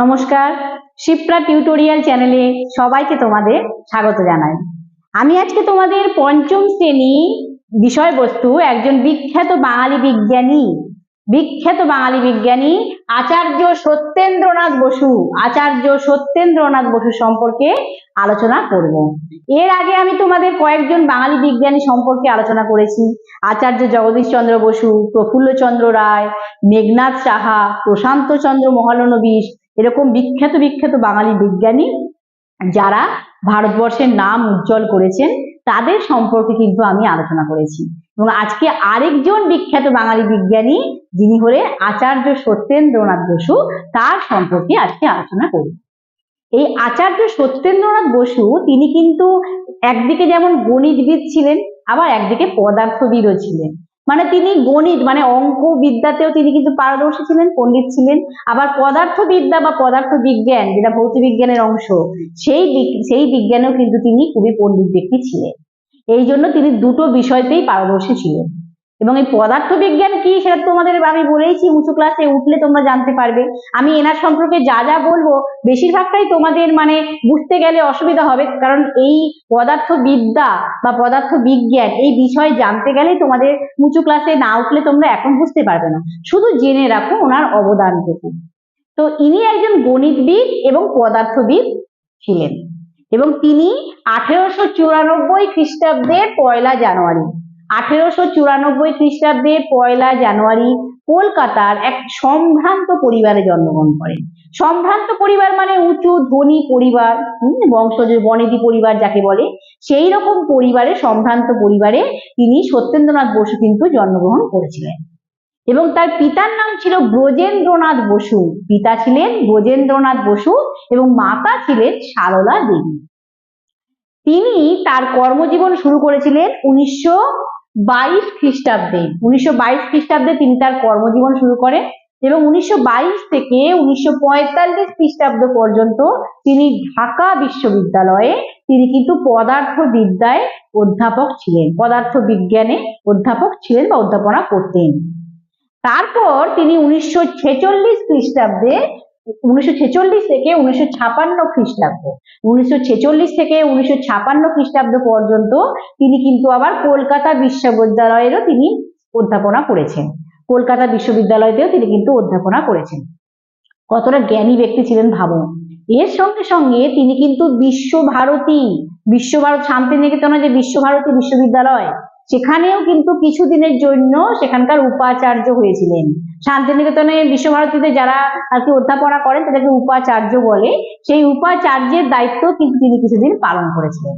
নমস্কার, শিপ্রা টিউটোরিয়াল চ্যানেলে সবাইকে তোমাদের স্বাগত জানাই। আমি আজকে তোমাদের পঞ্চম শ্রেণি বিষয়বস্তু, একজন বিখ্যাত বাঙালি বিজ্ঞানী, বিখ্যাত বাঙালি বিজ্ঞানী আচার্য সত্যেন্দ্রনাথ বসু, আচার্য সত্যেন্দ্রনাথ বসু সম্পর্কে আলোচনা করব। এর আগে আমি তোমাদের কয়েকজন বাঙালি বিজ্ঞানী সম্পর্কে আলোচনা করেছি। আচার্য জগদীশ চন্দ্র বসু, প্রফুল্লচন্দ্র রায়, মেঘনাথ সাহা, প্রশান্ত চন্দ্র মহালনবিশ এরকম বিখ্যাত বিখ্যাত বাঙালি বিজ্ঞানী যারা ভারতবর্ষের নাম উজ্জ্বল করেছেন, তাদের সম্পর্কে কিন্তু আমি আলোচনা করেছি। এবং আজকে আরেকজন বিখ্যাত বাঙালি বিজ্ঞানী, যিনি হলেন আচার্য সত্যেন্দ্রনাথ বসু, তার সম্পর্কে আজকে আলোচনা করব। এই আচার্য সত্যেন্দ্রনাথ বসু, তিনি কিন্তু একদিকে যেমন গণিতবিদ ছিলেন, আবার একদিকে পদার্থবিদও ছিলেন। মানে তিনি গণিত মানে অঙ্ক বিদ্যাতেও তিনি কিন্তু পারদর্শী ছিলেন, পণ্ডিত ছিলেন। আবার পদার্থবিদ্যা বা পদার্থ বিজ্ঞান যেটা ভৌত বিজ্ঞানের অংশ, সেই সেই বিজ্ঞানেও কিন্তু তিনি খুবই পণ্ডিত ব্যক্তি ছিলেন। এই জন্য তিনি দুটো বিষয়তেই পারদর্শী ছিলেন। এবং এই পদার্থ বিজ্ঞান কি সেটা তোমাদের আমি বলেইছি, উঁচু ক্লাসে উঠলে তোমরা জানতে পারবে। আমি এনার সম্পর্কে যা যা বলব, বেশিরভাগটাই তোমাদের মানে বুঝতে গেলে অসুবিধা হবে, কারণ এই পদার্থ বিদ্যা বা পদার্থ বিজ্ঞান এই বিষয় জানতে গেলে তোমাদের উঁচু ক্লাসে না উঠলে তোমরা এখন বুঝতে পারবে না। শুধু জেনে রাখো ওনার অবদানটুকু তো ইনি একজন গণিতবিদ এবং পদার্থবিদ ছিলেন। এবং তিনি আঠেরোশো চুরানব্বই খ্রিস্টাব্দের পয়লা জানুয়ারি আঠেরোশো চুরানব্বই খ্রিস্টাব্দের পয়লা জানুয়ারি কলকাতার এক সম্ভ্রান্ত পরিবারে জন্মগ্রহণ করেন। সম্ভ্রান্ত পরিবার মানে উঁচু, ধনী পরিবার বংশজ, বনেদি পরিবার যাকে বলে সেই রকম পরিবারে সম্ভ্রান্ত পরিবারে তিনি সত্যেন্দ্রনাথ বসু কিন্তু জন্মগ্রহণ করেছিলেন। এবং তার পিতার নাম ছিল ব্রজেন্দ্রনাথ বসু। পিতা ছিলেন ব্রজেন্দ্রনাথ বসু এবং মাতা ছিলেন সারলা দেবী। তিনি তার কর্মজীবন শুরু করেছিলেন উনিশশো বাইশ খ্রিস্টাব্দে, উনিশশো বাইশ খ্রিস্টাব্দে তিনি তার কর্মজীবন শুরু করেন এবং উনিশশো বাইশ থেকে উনিশশো পঁয়তাল্লিশ খ্রিস্টাব্দ পর্যন্ত তিনি ঢাকা বিশ্ববিদ্যালয়ে তিনি কিন্তু পদার্থবিদ্যায় অধ্যাপক ছিলেন পদার্থ বিজ্ঞানে অধ্যাপক ছিলেন বা অধ্যাপনা করতেন। তারপর তিনি উনিশশো ছেচল্লিশ খ্রিস্টাব্দে উনিশশো ছেচল্লিশ থেকে উনিশশো ছাপান্ন খ্রিস্টাব্দ। উনিশশো ছেচল্লিশ থেকে উনিশশো ছাপান্ন খ্রিস্টাব্দ পর্যন্ত তিনি কিন্তু আবার কলকাতা বিশ্ববিদ্যালয়েরও তিনি অধ্যাপনা করেছেন। কলকাতা বিশ্ববিদ্যালয়তেও তিনি কিন্তু অধ্যাপনা করেছেন। কতটা জ্ঞানী ব্যক্তি ছিলেন ভাবুন। এর সঙ্গে সঙ্গে তিনি কিন্তু বিশ্বভারতী, বিশ্বভারত শান্তিনিকেতনে যে বিশ্বভারতী বিশ্ববিদ্যালয় সেখানেও কিন্তু কিছুদিনের জন্য সেখানকার উপাচার্য হয়েছিলেন। শান্তিনিকেতনে বিশ্বভারতীতে যারা আর কি অধ্যাপনা করেন, তাদেরকে উপাচার্য বলে, সেই উপাচার্যের দায়িত্ব কিন্তু তিনি কিছুদিন পালন করেছিলেন।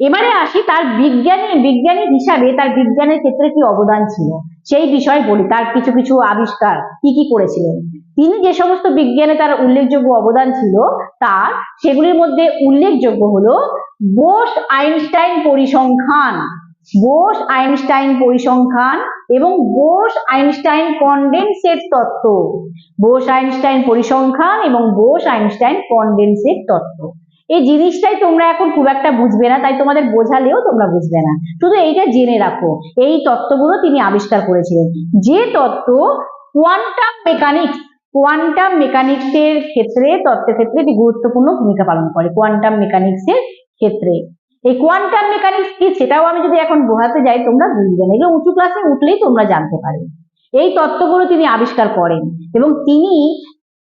এবারে আসি তার বিজ্ঞানী বিজ্ঞানী হিসাবে তার বিজ্ঞানের ক্ষেত্রে কি অবদান ছিল? সেই বিষয় বলি, তার কিছু কিছু আবিষ্কার কি কি করেছিলেন? তিনি যে সমস্ত বিজ্ঞানে তার উল্লেখযোগ্য অবদান ছিল, তার সেগুলির মধ্যে উল্লেখযোগ্য হলো বোস আইনস্টাইন পরিসংখ্যান। বোস, আইনস্টাইন পরিসংখ্যান এবং বোস, আইনস্টাইন কন্ডেনসেট তত্ত্ব। বোস, আইনস্টাইন পরিসংখ্যান এবং বোস, আইনস্টাইন কন্ডেনসেট তত্ত্ব। এই জিনিসটাই তোমরা এখন খুব একটা বুঝবে না, তাই তোমাদের বোঝালেও তোমরা বুঝবে না। শুধু এইটা জেনে রাখো, এই তত্ত্বগুলো তিনি আবিষ্কার করেছিলেন। যে তত্ত্ব কোয়ান্টাম মেকানিক্স, কোয়ান্টাম মেকানিক্সের ক্ষেত্রে, তত্ত্বের ক্ষেত্রে একটি গুরুত্বপূর্ণ ভূমিকা পালন করে, কোয়ান্টাম মেকানিক্সের ক্ষেত্রে। এই কোয়ান্টাম মেকানিক্স কি সেটাও আমি যদি এখন বোঝাতে যাই, তোমরা বুঝবে না। এগুলো উঁচু ক্লাসে উঠলেই তোমরা জানতে পারবে। এই তত্ত্বগুলো তিনি আবিষ্কার করেন এবং তিনি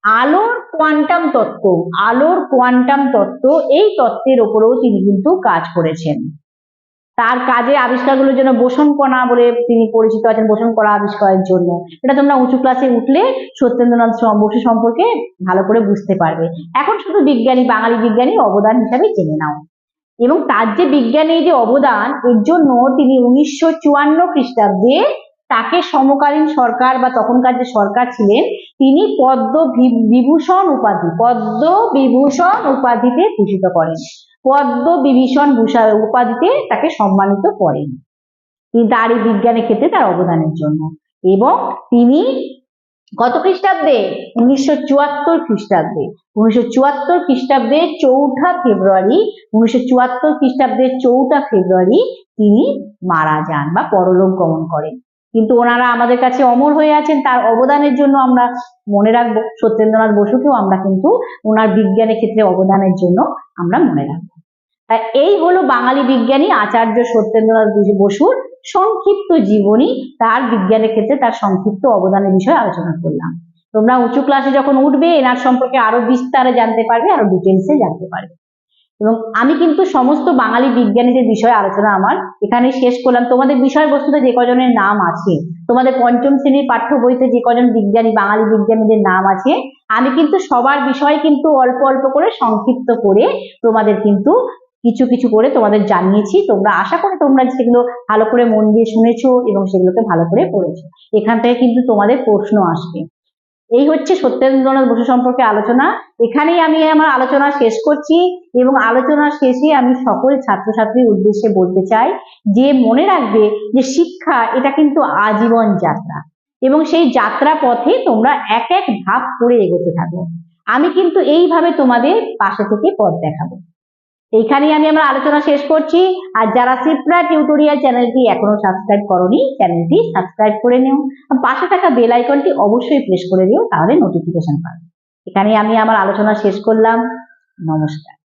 আলোর কোয়ান্টাম তত্ত্ব, আলোর কোয়ান্টাম তত্ত্ব এই তত্ত্বের ওপরেও তিনি কিন্তু কাজ করেছেন। তার কাজে আবিষ্কারগুলোর জন্য বোসন কণা বলে তিনি পরিচিত আছেন বোসন কণা আবিষ্কারের জন্য। এটা তোমরা উঁচু ক্লাসে উঠলে সত্যেন্দ্রনাথ বসু সম্পর্কে ভালো করে বুঝতে পারবে। এখন শুধু বিজ্ঞানী, বাঙালি বিজ্ঞানী অবদান হিসাবে জেনে নাও। এবং তার যে বিজ্ঞানে যে অবদান, এর জন্য তিনি উনিশশো চুয়ান্ন খ্রিস্টাব্দে তাকে সমকালীন সরকার বা তখনকার যে সরকার ছিলেন, তিনি পদ্ম বিভূষণ উপাধি, পদ্ম বিভূষণ উপাধিতে ভূষিত করেন। পদ্ম বিভীষণ ভূষা, উপাধিতে তাকে সম্মানিত করেন। এই বিজ্ঞানের ক্ষেত্রে তার অবদানের জন্য। এবং তিনি কত খ্রিস্টাব্দে? উনিশশো চুয়াত্তর খ্রিস্টাব্দে। উনিশশো চুয়াত্তর খ্রিস্টাব্দে চৌঠা ফেব্রুয়ারি, উনিশশো চুয়াত্তর খ্রিস্টাব্দে চৌঠা ফেব্রুয়ারি তিনি মারা যান বা পরলোক গমন করেন। কিন্তু ওনারা আমাদের কাছে অমর হয়ে আছেন, তার অবদানের জন্য আমরা মনে রাখব, সত্যেন্দ্রনাথ বসুকেও আমরা কিন্তু ওনার বিজ্ঞানের ক্ষেত্রে অবদানের জন্য আমরা মনে রাখব। এই হলো বাঙালি বিজ্ঞানী আচার্য সত্যেন্দ্রনাথ বসুর সংক্ষিপ্ত জীবনী। তার বিজ্ঞানের ক্ষেত্রে তার সংক্ষিপ্ত অবদানের বিষয়ে আলোচনা করলাম। তোমরা উঁচু ক্লাসে যখন উঠবে, এনার সম্পর্কে আরও বিস্তারে জানতে পারবে, আরও ডিটেলসে জানতে পারবে। এবং আমি কিন্তু সমস্ত বাঙালি বিজ্ঞানীদের বিষয়ে আলোচনা আমার এখানে শেষ করলাম। তোমাদের বিষয়বস্তুতে যে কজনের নাম আছে, তোমাদের পঞ্চম শ্রেণির পাঠ্য বইতে যে কজন বিজ্ঞানী, বাঙালি বিজ্ঞানীদের নাম আছে, আমি কিন্তু সবার বিষয় কিন্তু অল্প অল্প করে সংক্ষিপ্ত করে তোমাদের কিন্তু কিছু কিছু করে তোমাদের জানিয়েছি। তোমরা আশা করে তোমরা সেগুলো ভালো করে মন দিয়ে শুনেছো এবং সেগুলোকে ভালো করে পড়েছো। এখান থেকে কিন্তু তোমাদের প্রশ্ন আসবে। এই হচ্ছে সত্যেন্দ্রনাথ বসু সম্পর্কে আলোচনা। এখানেই আমি আমার আলোচনা শেষ করছি এবং আলোচনা শেষে আমি সকল ছাত্রছাত্রীর উদ্দেশ্যে বলতে চাই যে মনে রাখবে যে শিক্ষা এটা কিন্তু আজীবন যাত্রা এবং সেই যাত্রা পথে তোমরা এক এক ধাপ করে এগোতে থাকো। আমি কিন্তু এইভাবে তোমাদের পাশে থেকে পথ দেখাবো। এইখানেই আমি আমার আলোচনা শেষ করছি। আর যারা সিপ্রা টিউটোরিয়াল চ্যানেলটি এখনও সাবস্ক্রাইব করনি, চ্যানেলটি সাবস্ক্রাইব করে নিও। পাশে থাকা বেল আইকনটি অবশ্যই প্রেস করে দিও, তাহলে নোটিফিকেশন পাবে। এখানে আমি আমার আলোচনা শেষ করলাম। নমস্কার।